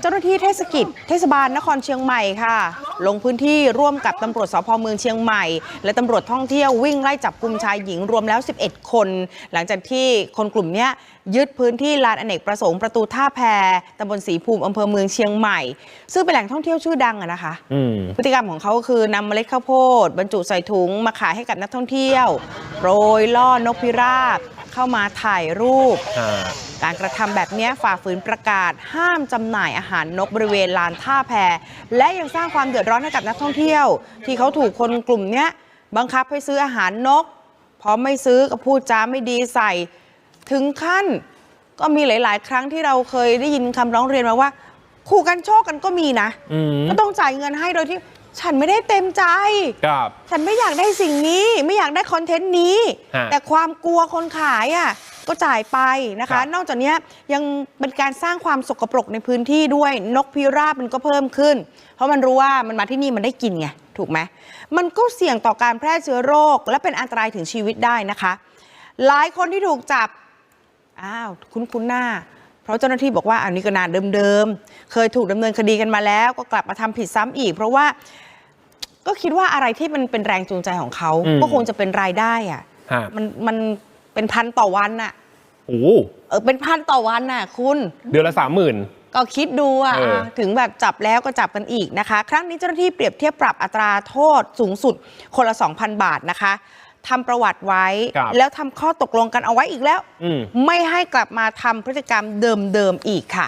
เจ้าหน้าที่เทศกิจเทศบาลนครเชียงใหม่ค่ะ ลงพื้นที่ร่วมกับตำรวจสพเมืองเชียงใหม่ และตำรวจท่องเที่ยววิ่งไล่จับกลุ่มชายหญิงรวมแล้ว 11 คน หลังจากที่คนกลุ่มเนี้ยยึดพื้นที่ลานอเนกประสงค์ประตูท่าแพตำบลศรีภูมิอำเภอเมืองเชียงใหม่ ซึ่งเป็นแหล่งท่องเที่ยวชื่อดังอะนะคะอืมพฤติกรรมของเขาก็คือนำเมล็ดข้าวโพด บรรจุใส่ถุงมาขายให้กับนักท่องเที่ยวโปรยล่อนกพิราบ เข้ามาถ่ายรูปอ่าการกระทำแบบนี้ฝ่าฝืนประกาศ ห้ามจำหน่ายอาหารนกบริเวณลานท่าแพและยังสร้างความเดือดร้อนให้กับนักท่องเที่ยว ที่เขาถูกคนกลุ่มเนี้ยบังคับให้ซื้ออาหารนกพอไม่ซื้อก็พูดจาไม่ดีใส่ ถึงขั้นก็มีหลาย ๆ ครั้งที่เราเคยได้ยินคำร้องเรียนมาว่าขู่กันโชคกันก็มีนะอืมก็ต้องจ่ายเงินให้โดยที่ ฉันไม่ได้เต็มใจ ครับ ฉันไม่อยากได้สิ่งนี้ไม่อยากได้คอนเทนต์นี้ ฮะแต่ความกลัวคนขายอะก็จ่ายไปนะครัคะ บ นอกจากเนี้ยยังเป็นการสร้างความสกปรกในพื้นที่ด้วยนกพิราบมันก็เพิ่มขึ้น เพราะมันรู้ว่ามันมาที่นี่มันได้กินไงถูกไหมมันก็เสี่ยงต่อการแพร่เชื้อโรค และเป็นอันตรายถึงชีวิตได้นะคะ หลายคนที่ถูกจับ อ้าว คุ้นคุ้นๆหน้า เพราะเจ้าหน้าที่บอกว่าอันนี้ก็นานเดิมๆ เคยถูกดำเนินคดีกันมาแล้ว ก็กลับมาทำผิดซ้ำอีก เพราะว่าก็คิดว่าอะไรที่มันเป็นแรงจูงใจของเขา อืมก็คงจะเป็นรายได้อะฮะ มันมันเป็นพันต่อวันน่ะโอ้โหเออเป็นพันต่อวันน่ะคุณ เดือนละสามหมื่น ก็คิดดูอะเออถึงแบบจับแล้วก็จับกันอีกนะคะ ครั้งนี้เจ้าหน้าที่เปรียบเทียบปรับอัตราโทษสูงสุดคนละ 2,000 บาทนะคะ ทำประวัติไว้ ครับแล้วทำข้อตกลงกันเอาไว้อีกแล้ว อืม ไม่ให้กลับมาทำพฤติกรรมเดิมๆอีกค่ะ